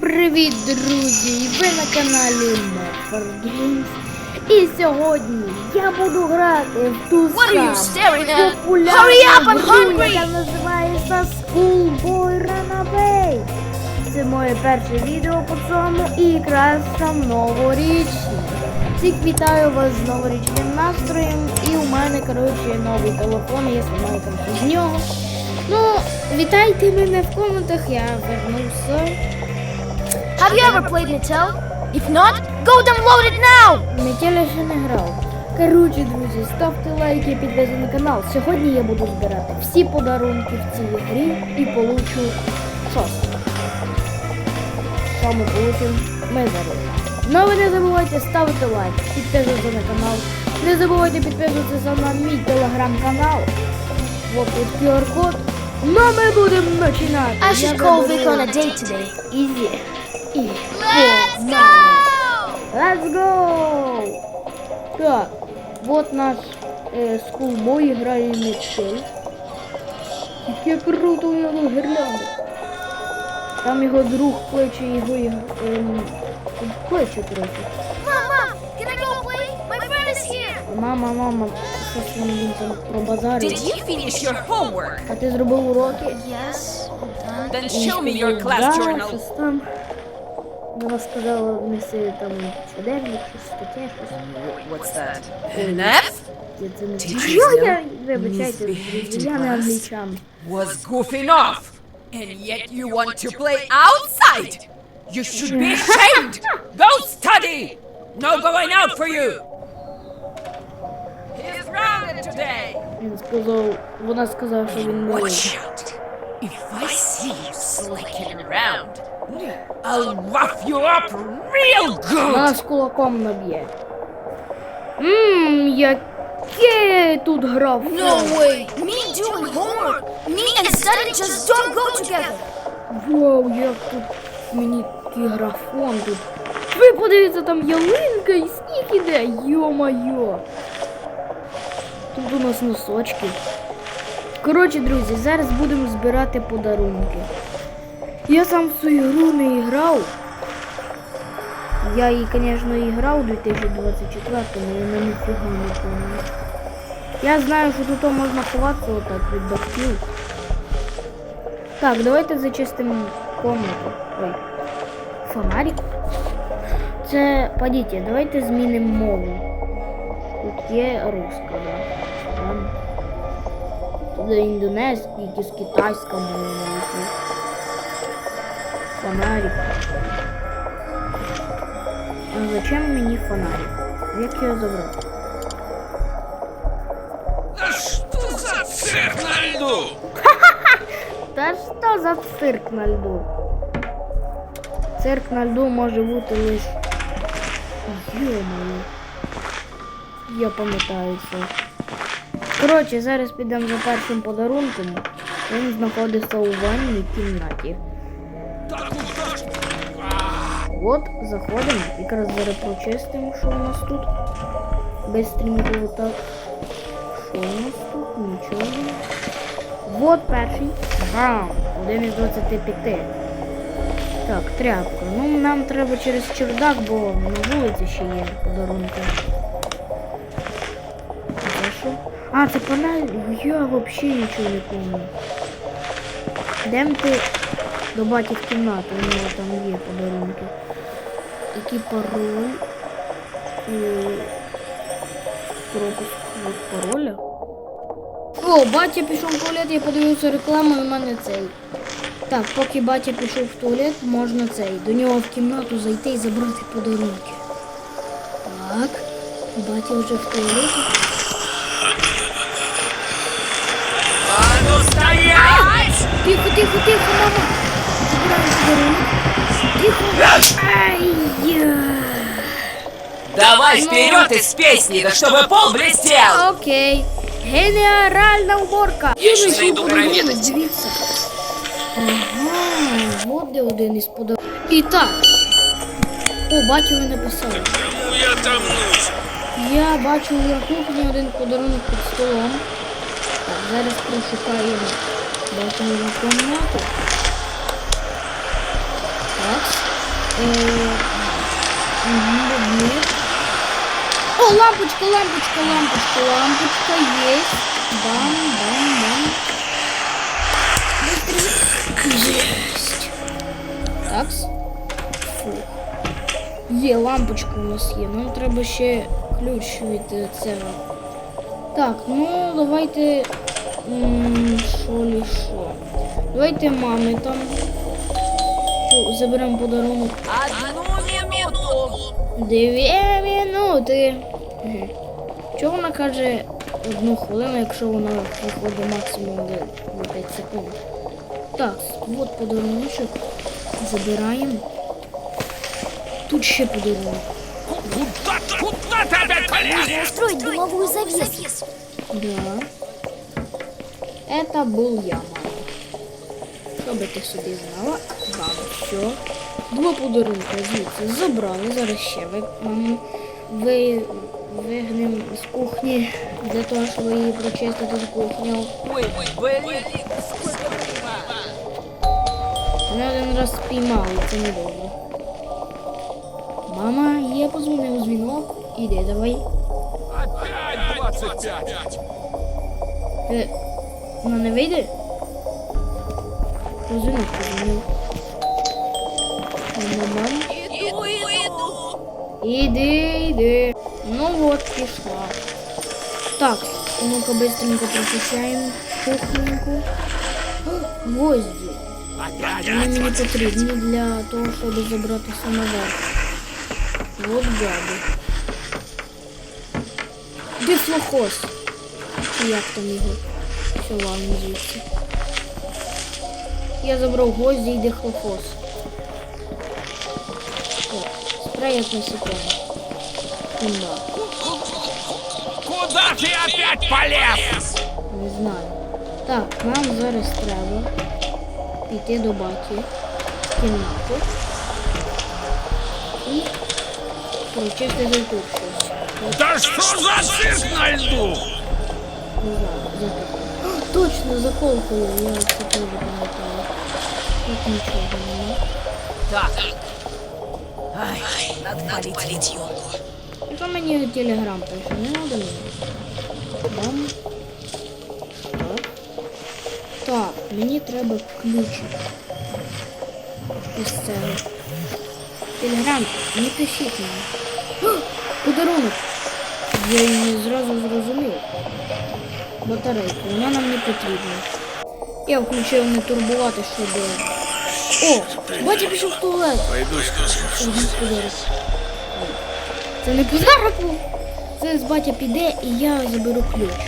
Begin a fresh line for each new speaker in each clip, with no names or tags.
привіт, друзі! Ви на каналі Games. І сьогодні я буду грати в ту
What are you staring at?
популярну
Hurry up, I'm
гру, яка називається Schoolboy Runaway. Це моє перше відео по цьому і якраз там новорічне. Всіх вітаю вас з новорічним настроєм. І у мене, коротше, новий телефон, я знімаю там з нього. Ну, вітайте мене в коментах, я вернувся.
Have you ever played Natel? If not, go download it now!
Метеля ще не грав. Коротше, друзі, ставте лайки, підписуйтесь на канал. Сьогодні я буду збирати всі подарунки в цій грі і получу щось. Що ми получимо? Ми заробимо. Ну ви не забувайте ставити лайк, підписуватися на канал. Не забувайте підписуватися на мій телеграм-канал. Вот тут QR-код. Ну ми будемо починати.
I should call Vic on a date today.
Ізі. І
Let's
погнали.
go!
Let's go! Так, вот наш е, скулбой грає мечей. Яке круто у нього гірлянда. Там його друг кличе його ем, кличе, коротше.
Mom, can I go play? My friend is here!
Мама, мама, щось він він там про базар.
Did you finish your homework?
А ти зробив уроки?
Yes.
Then show me your class journal.
там. Вона сказала внеси там щоденник, щось таке, щось.
What's that? An F?
Я це не
Teachers
знаю.
know
Я, вибачайте,
misbehaved in
я не
class.
англічан.
Was goofing off. And yet you want to play outside? You should be ashamed! Go study! No going out for you! He's grounded today!
Він сказав, вона сказала, що він милий.
Watch out! If I see you slicking around, I'll rough you up real good!
З кулаком наб'є. Ммм, яке тут граф.
No way! Me doing homework! Me and studying just don't go together!
Вау, як тут мені такий графон тут. Ви подивіться, там ялинка і сніг іде. Йо-майо. Тут у нас носочки. Коротше, друзі, зараз будемо збирати подарунки. Я сам в цю ігру не грав. Я її, звісно, і грав у 2024-му, але я ніфіга не пам'ятаю. Я знаю, що тут можна ховатися отак від батьків. Так, давайте зачистимо комнату. Ой. Фонарик. Це, подійте, давайте змінимо мову. Тут є руска, да. Ладно. Тут мова. навіть є. Фонарик. А зачем мені фонарик? Як його забрати?
Да что за цирк на льду?
Та що за цирк на льду? Цирк на льду може бути лише. Йо-моє. Я пам'ятаю це. Коротше, зараз підемо за першим подарунком. Він знаходиться у ванній кімнаті.
Да куда ж?
От, заходимо. Якраз зараз прочистимо, що у нас тут. Бистренько отак. Що у нас тут? Нічого. Вот перший. Бам! Один із 25. Так, тряпка. Ну, нам треба через чердак, бо на вулиці ще є подарунки. А Це панель. Я взагалі нічого не пам'ятаю. Йдемо ти до баті в кімнату, у нього там є подарунки. Який пароль? Пропуск від пароля. О, батя пішов в туалет, я подивився рекламу і в мене цей. Так, поки батя пішов в туалет, можна цей. До нього в кімнату зайти і забрати подарунки. Так, батя вже в туалеті.
А ну стоять!
Тихо, тихо, тихо, мама.
Давай вперед из песни, да чтобы пол блестел!
Окей. Генеральна уборка.
Я ще зайду провідати.
Дивіться. Ага, от де один із подарунків. І так. О, батю ви написали.
Кому я там нужен?
Я бачу на кухні один подарунок під столом. Так, зараз прошукаємо батьківну кімнату. Так. Е. О, лампочка, лампочка, лампочка, лампочка есть. Бам, бам, бам. Есть. Такс. Фу. Є, лампочка у нас є. Нам треба ще ключ від е, цього. Так, ну давайте. Що лі? Давайте мами там. О, Заберемо подарунок.
Одну минуту.
Дві минути. Мгм. Чого вона каже одну хвилину, якщо вона виходить максимум до, до 5 секунд? Так, от подаруночок. Забираємо. Тут ще подарунок.
Куда, куда ты опять полез?
Устроить дымовую завесу.
Да. Это был я, мама. Щоб ти собі знала, вам все. Два подарунки звідси забрали. Зараз ще ви, ви, вигнемо з кухні для того, щоб її прочистити з кухню.
Ой, сколько дыма.
Мене один раз спіймали, це недобре. Мама, я позвонив дзвінок. Іди, давай.
Опять 25.
Ти, вона не вийде? Позвонив, позвонив. Іди, іди. Ну от, пішла. Так, ну-ка быстренько прочищаємо кухоньку. О, Гвозді. Вони мені потрібні для того, щоб забрати самовар. От гади. Дифлохоз. Як там його? Все, ладно, звідси. Я забрав гвозді і дихлохоз. спрей як насекомых. Да,
Куда ты опять полез?
не знаю. Так, нам зараз треба піти до баті в кімнату і прочистити тут щось. От,
Да что за цирк на льду?
не знаю, заколкою. О, Точно, заколкою, я це теж пам'ятаю. Тут нічого нема.
Так. Ай, надо полить елку.
Що мені телеграм пише? Не надо мені. Бам. Так. Так, мені треба ключик. Із цього. Телеграм, не пишіть мені. Подарунок. Я її зразу зрозумів. Батарейка, вона нам не потрібна. Я включив не турбувати, щоб. О! Батя пішов в туалет.
Пойду
подарок. Це не подарок був. Це з батя піде і я заберу ключ.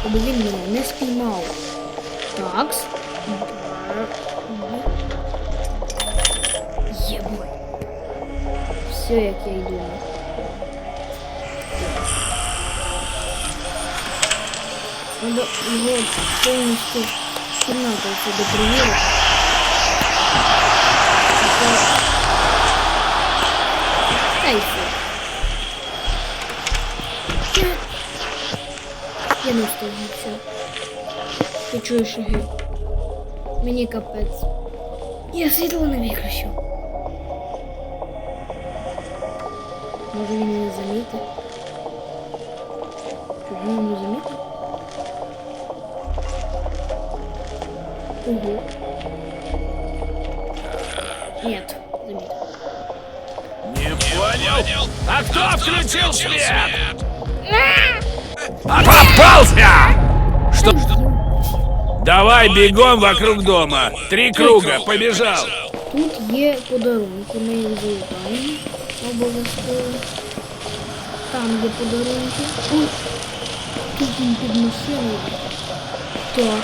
Щоб він мене не спіймав. Такс. Єбой. Все, як я й думав. Надо його повністю кімнату сюди перевірити. Я... Не встигну все. Ти чуєш шаги? Мені капець. Я світло не виключив. Може він не замітив?
А кто включил свет? А попался! Что? Давай бегом вокруг дома. Три круга, побежал.
Тут є подарунки, ми їх залутаємо обов'язково. Там є подарунки. Ой, тут він під машиною. Так,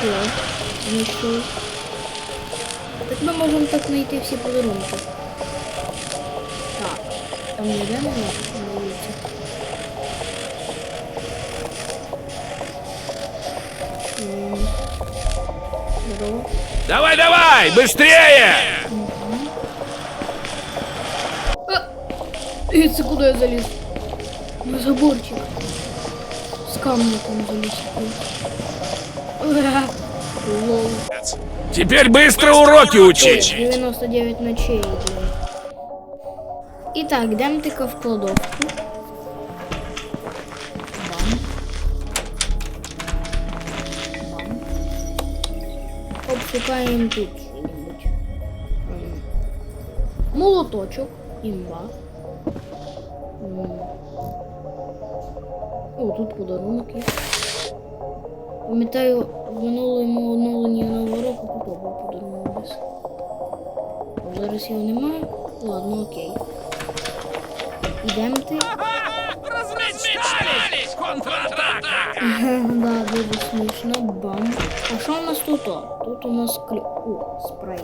що? Знайшов. Так ми можемо так знайти всі подарунки. Там ніде не на вулиці. М, Здорово.
Давай, давай, быстрее!
И это куда я залез? На заборчик. С камня там залез. Ура! Лол.
Теперь быстро уроки учить.
99 ночей, блин. Так, йдемо тільки в кладовку. Бам. Бам. Обшукаємо тут що-нибудь. М. Молоточок. Імба. О, тут подарунки. Пам'ятаю, в минулому оновленні нового року купував подарунок десь. Зараз його немає. Ладно, окей. Ідемте.
Размечтались! Контратака!
да, дуже смішно. Бам. А що у нас тут? о? Тут у нас клю... О, спрей.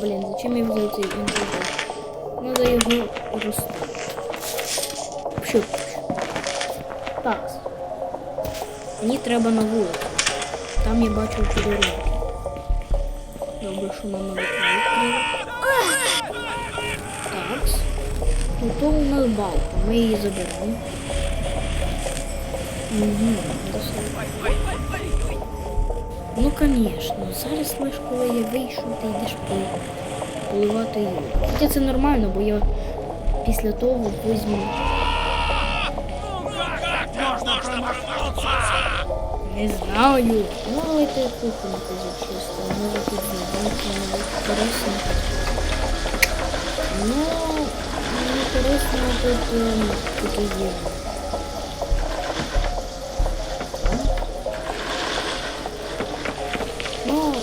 Блін, зачем я взяв цей інтернет? Надо його розставити. Пшу. Так. Мені треба на вулицю. Там я бачив подарунки. Добре, що мама відкрила. Тут у нас балка. Ми її заберемо. Угу, Ну, конечно, зараз лиш коли я вийшов, ти йдеш поливати її. Хоча це нормально, бо я після того візьму. Не знаю. Ну, давайте кухоньку зачистимо. Може тут знайдемо корисно. Ну, мені корисно тут ем, таке є. Ну,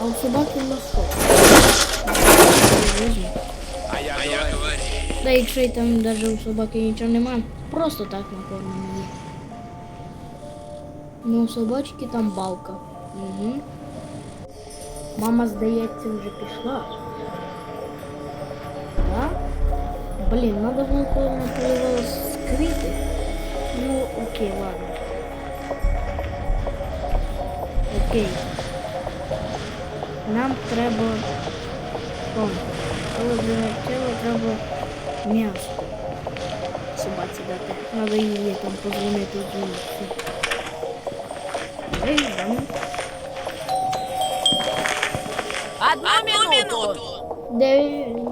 а у собаки у нас що? Візьму.
А я говорю.
Да якщо і там навіть у собаки нічого немає, просто так накормимо її. Ну, у собачки там балка. Угу. Мама, здається, вже пішла. Блін, треба було коли вона поливала. Ну, окей, ладно. Окей. Нам треба. О, коли прилетіло, треба м'ясо. Собаці дати. Треба її там позвонити в йдемо.
Одну минуту.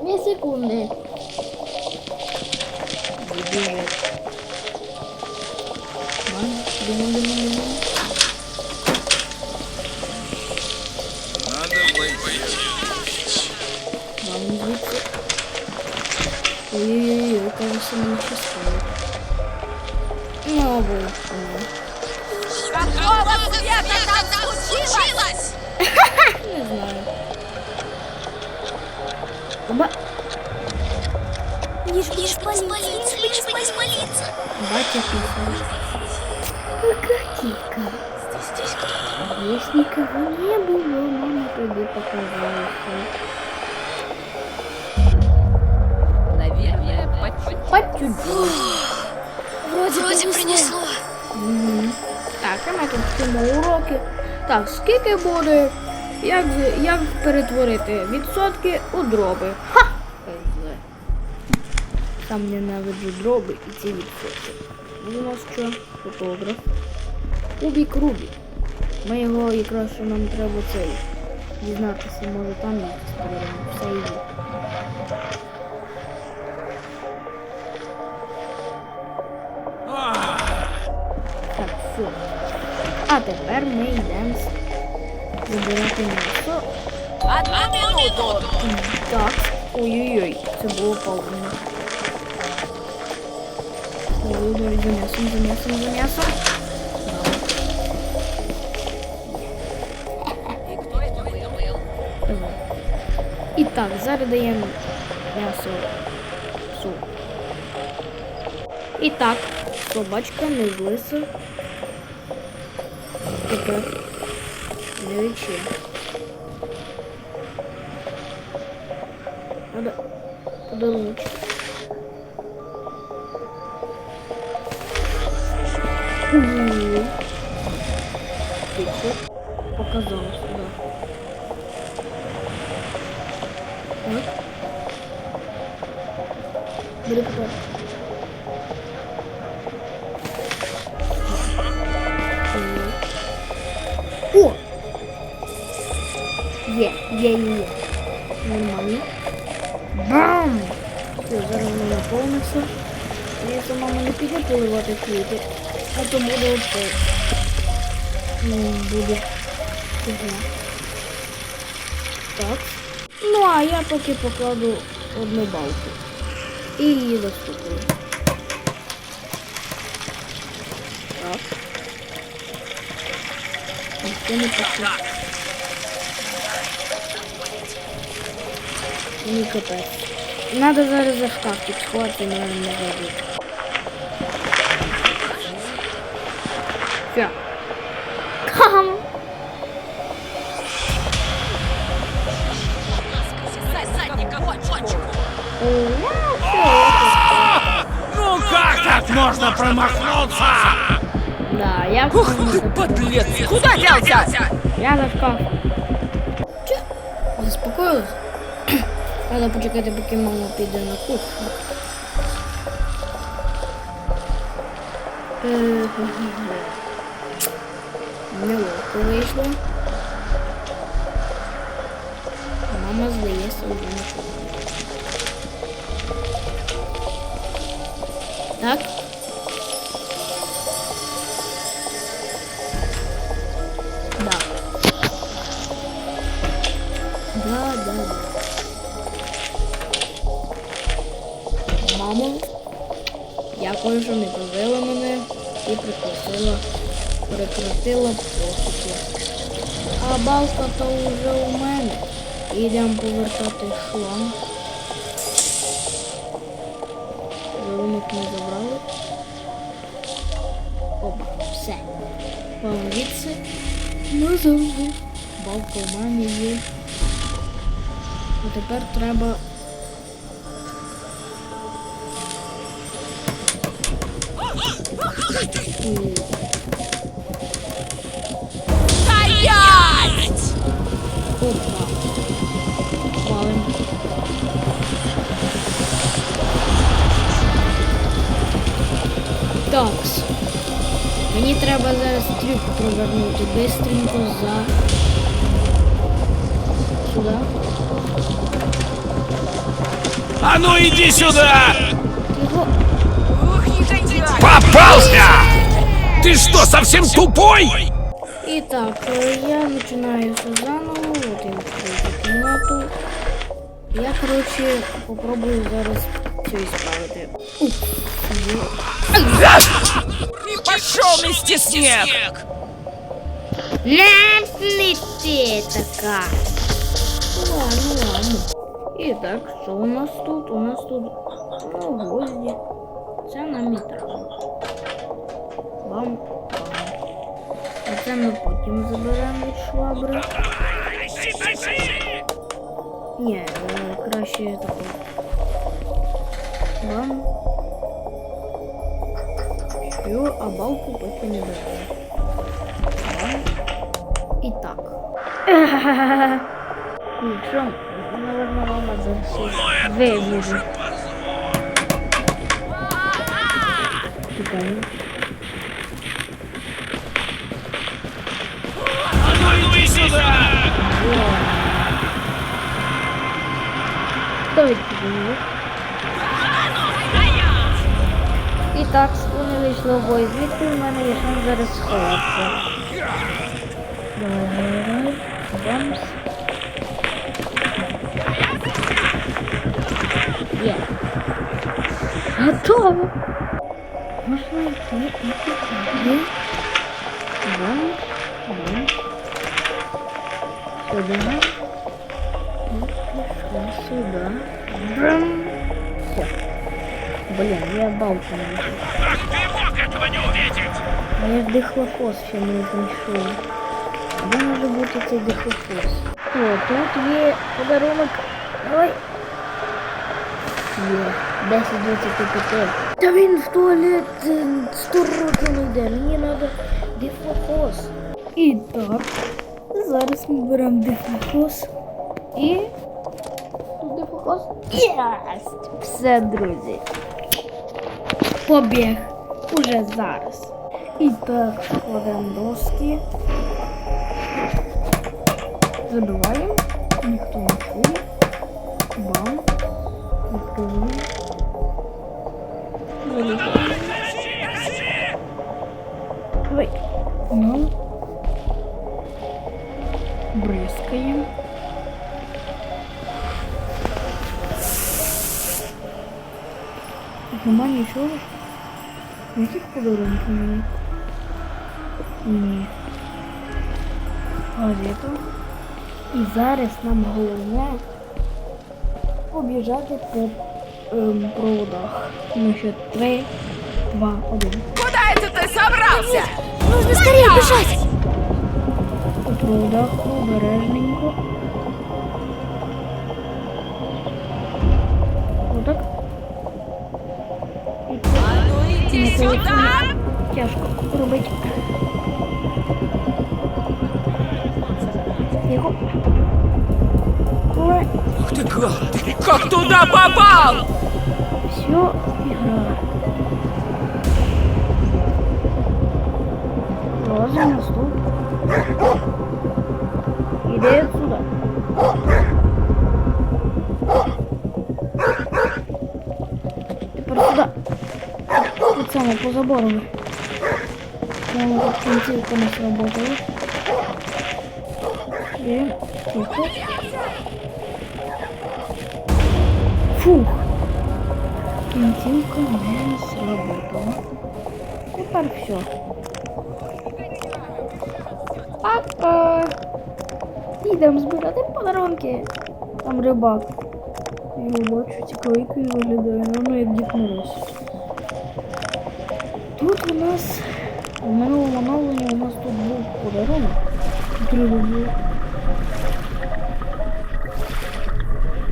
Дві секунди. Бежать. Ладно, бегом, бегом, бегом.
Надо пойти.
Мам, звідси. Ой-ой-ой, кажется, мені ще стоїть. Ну, або, ну.
Какого цвета там случилось?
Не знаю. Ба...
Лишь бы не спалиться, бы не спалиться.
Батя писал. Какая Здесь никого не было, мама тебе показалась.
Наверное, почти.
По чуть-чуть.
Вроде, принесло.
Мгм. Так, а ми тут вчимо уроки. Так, скільки буде? Як, як перетворити відсотки у дроби? Ха! Сам ненавиджу дроби і ці відсотки. У нас що? Фотограф. Кубік Рубік. Ми його якраз що нам треба цей. Дізнатися, може там якісь передамо. Все є. Так, все. А тепер ми йдемо забирати м'ясо.
Одну минуту.
Так. Ой-ой-ой, це було палубно. Ой, за м'ясом, за м'ясом, за м'ясом. І так, зараз даємо м'ясо суп. І так, собачка не злиса. Таке не речі. Надо подаруночок. Є, є, є, є. Нормально. Бам! Все, зараз воно наповниться. Я сама не піде поливати квіти, а то буде оце. Ну, буде. фігня. Так. Ну, а я поки покладу одну балку. І її заступлю. Так. Ніхто не пішов. Ні, капець. Надо зараз за шкафчик сховати, наверное, не забути. Все. Кам.
Ну как так можно промахнуться?
Да, я
Ух ты, подлец! Куда делся?
Я за шкаф. Че? Заспокоилась? Треба почекати, поки мама піде на кухню. Е, Неловко вийшло. Мама здається що не побила мене і прикусила, прекратила посуки. А балка то вже у мене. Ідемо повертати шланг. Подарунок не забрали. Опа, все. Звідси назавжди. Балка у мене є. А тепер треба. Такс. Мені треба зараз трюк провернути. Бистренько за. Сюди.
А ну иди сюда!
Його.
Ух, негодяй!
Попался! Ты что, совсем тупой?
І так, е, я починаю все заново. От я відкрию кімнату. Я, коротше, попробую зараз все ісправити. Ух, є.
И пошел вместе снег!
Не ти така. Ладно, ладно. І так, що у нас тут? У нас тут ну, гвозді. Це нам і треба. Бам, бам. А це ми потім заберемо від швабри. Ні, е, краще таку. Бам. Ю, а балку поки не беремо. Бам. І так. Нічого, наверно, мама зараз вивіже. Чекаємо.
А ну иди
так, вони вийшло бой. Звідки в мене є шанс зараз сховатися? Давай, давай. Бамс. Є. Готово. Можна йти, йти, йти. Бамс, бамс. Сюди. Сюди. Брам. Все. Блін, я вижу.
Как ты мог этого не увидеть?
А я ж дихлофос ще не знайшов. Де може бути цей дихлофос? О, тут є подарунок. Давай. Є. 10 25. Та в туалет е, 100 років не йде. Мені треба дихлофос. І. Зараз ми беремо дихлофос. І. Тут дихлофос. Єсть! Все, друзі. Побіг. Уже зараз. І так, кладемо доски. Забиваємо. Ніхто не чує. Бам. Відкриваю. Залізаю. Давай. Ну. Бризкаємо. Нема нічого. Яких подарунків немає? Ні. Газету. І зараз нам головне побіжати по ем, проводах. Ну що, три, два, один.
Куда это ты собрался?
Нужно скорее бежать!
По проводах обережненько.
Ну иди
на телефоні
сюда!
тяжко робити. Тихо. Ой,
Ух ты, как ты! Как туда попал?
все, игра. Лазим на стол. Иди отсюда. Тут самое по забору. Прямо как кінцівка не сработала. І тихо. Фух. Кінцівка не сработала. Тепер все. Пока. Йдемо збирати подарунки. Там рибак. Я бачу цікавий він виглядає. Воно як Дід Мороз. У нас в минулому оновленні у нас тут був подарунок. Другий.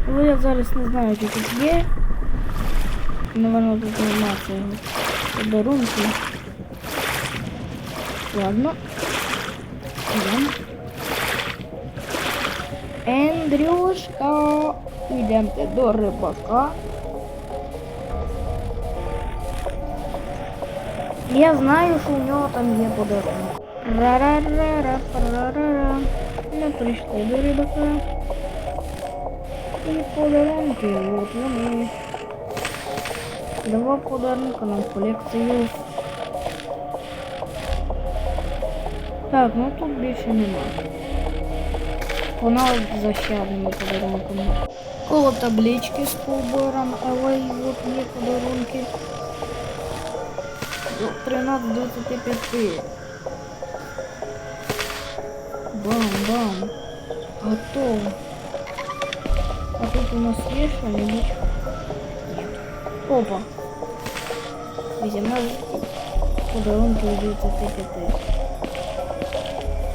Але я зараз не знаю, чи тут є. Наверно, тут нема цього подарунку. Ладно. Йдемо. Андрюшка. Йдемте до рибака. Я знаю, що у нього там є подарунок. Ра-ра-ра-ра, ра-ра-ра. Ми прийшли до рибака. І подарунки, от вони. Два подарунка нам в колекцію. Так, ну тут більше нема. Вона за ще одними подарунками. Коло таблички з побором, але й от є подарунки. До 13 25. Бам-бам. Готово. А тут у нас є що-нибудь? Опа. 18 подарунки у 25.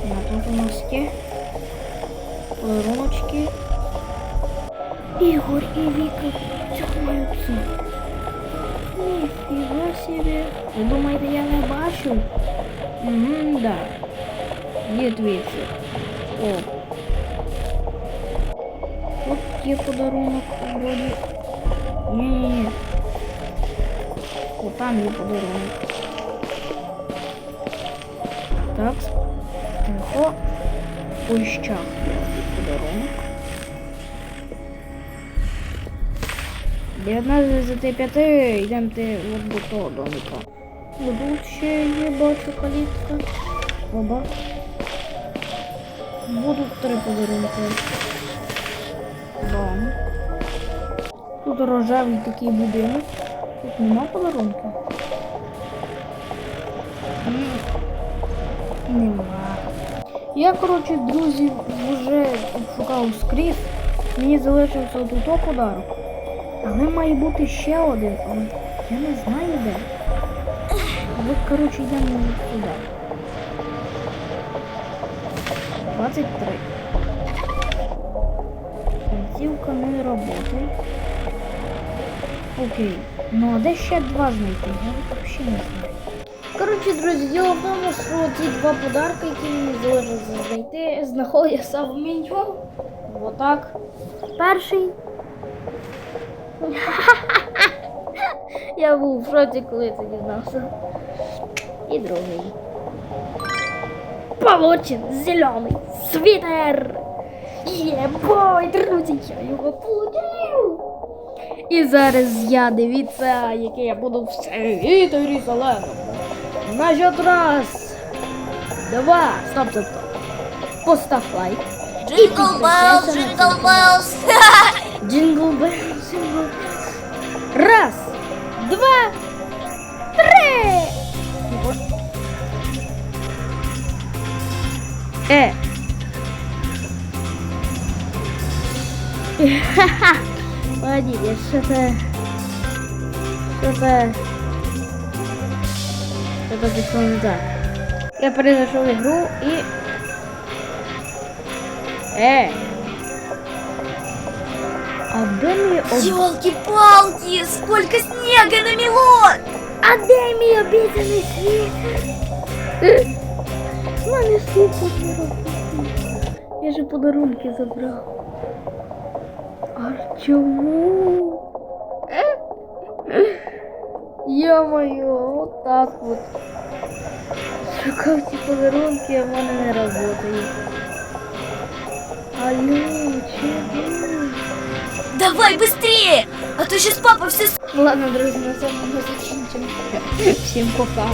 А тут у нас є подаруночки. Ігор і Віка тягаються. Ніфіга собі. Ви думаєте, я не бачу? Угу, да. Є дивіться. О. От є подарунок вроді. Ні-ні-ні. О, там є подарунок. Так. Тихо. Ось щах 19 за 5 йдемте от до того домика. Тут ще є, бачу калітка. Оба. Будуть три подарунки. Бам. Тут рожевий такий будинок. Тут нема подарунки. Нема. Я, коротше, друзі, вже обшукав скрізь. Мені залишився тут подарок. Але має бути ще один, але я не знаю де. Але, коротше, йдемо туди. 23. Кінцівка не працює. Окей. Ну а де ще два знайти? Я взагалі не знаю. Коротше, друзі, діло в тому, що ці два подарки, які мені залишилося знайти, знаходяться в меню. Отак. Перший. Я був в шоці, коли це дізнався. І другий. Получен зелений світер. Єбой, друзі, я його получив. І зараз я дивіться, який я буду в світорі зеленому. Значить, раз, два, стоп, стоп, стоп. Постав лайк.
Jingle bells.
Джингл белл, джингл. Раз, два, три. Е. Ха-ха. Молодец, что-то... Что-то... Что-то пришло не так. Я перезашел в игру и... Э! А де мій об...
Елки-палки, сколько снега намело!
А де мій обіцяний світ? Е, В мене слуху не робити. Я же подарунки забрав. А чому? Йо-моє, вот так вот. Шукав ці подарунки, а в мене не працює. Алло, чого?
Давай быстрее, а то сейчас папа все
Ладно, друзі, на цьому ми закінчимо. Всім пока.